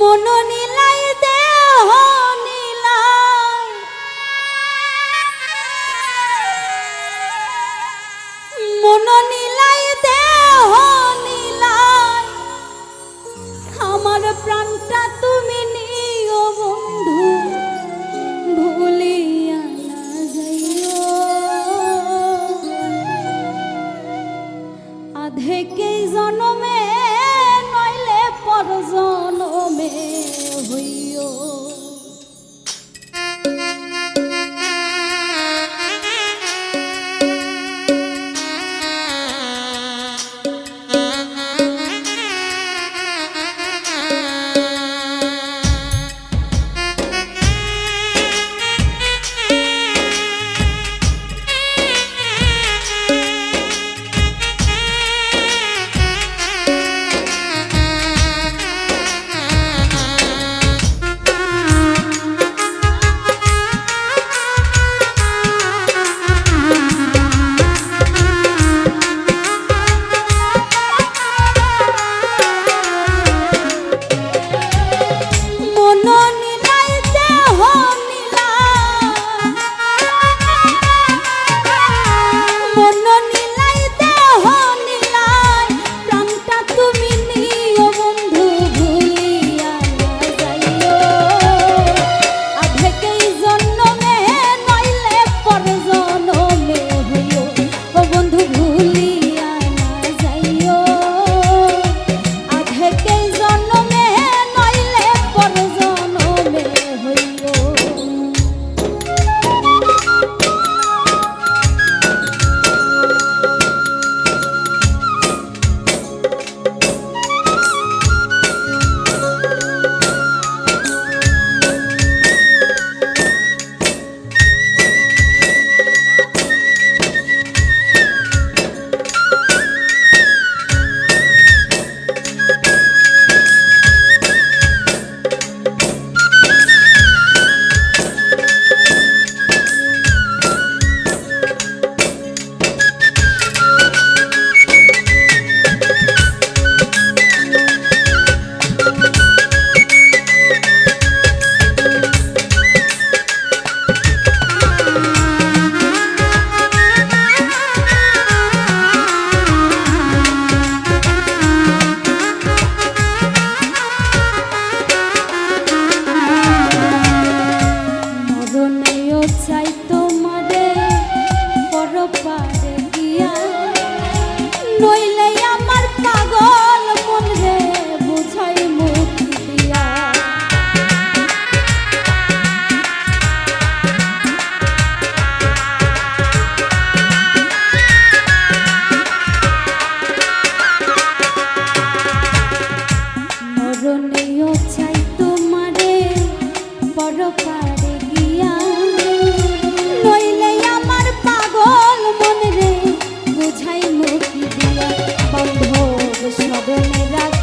মন চাই তোমারে পরপারে গিয়া। নইলে বন্ধব স্মরণে রাখিও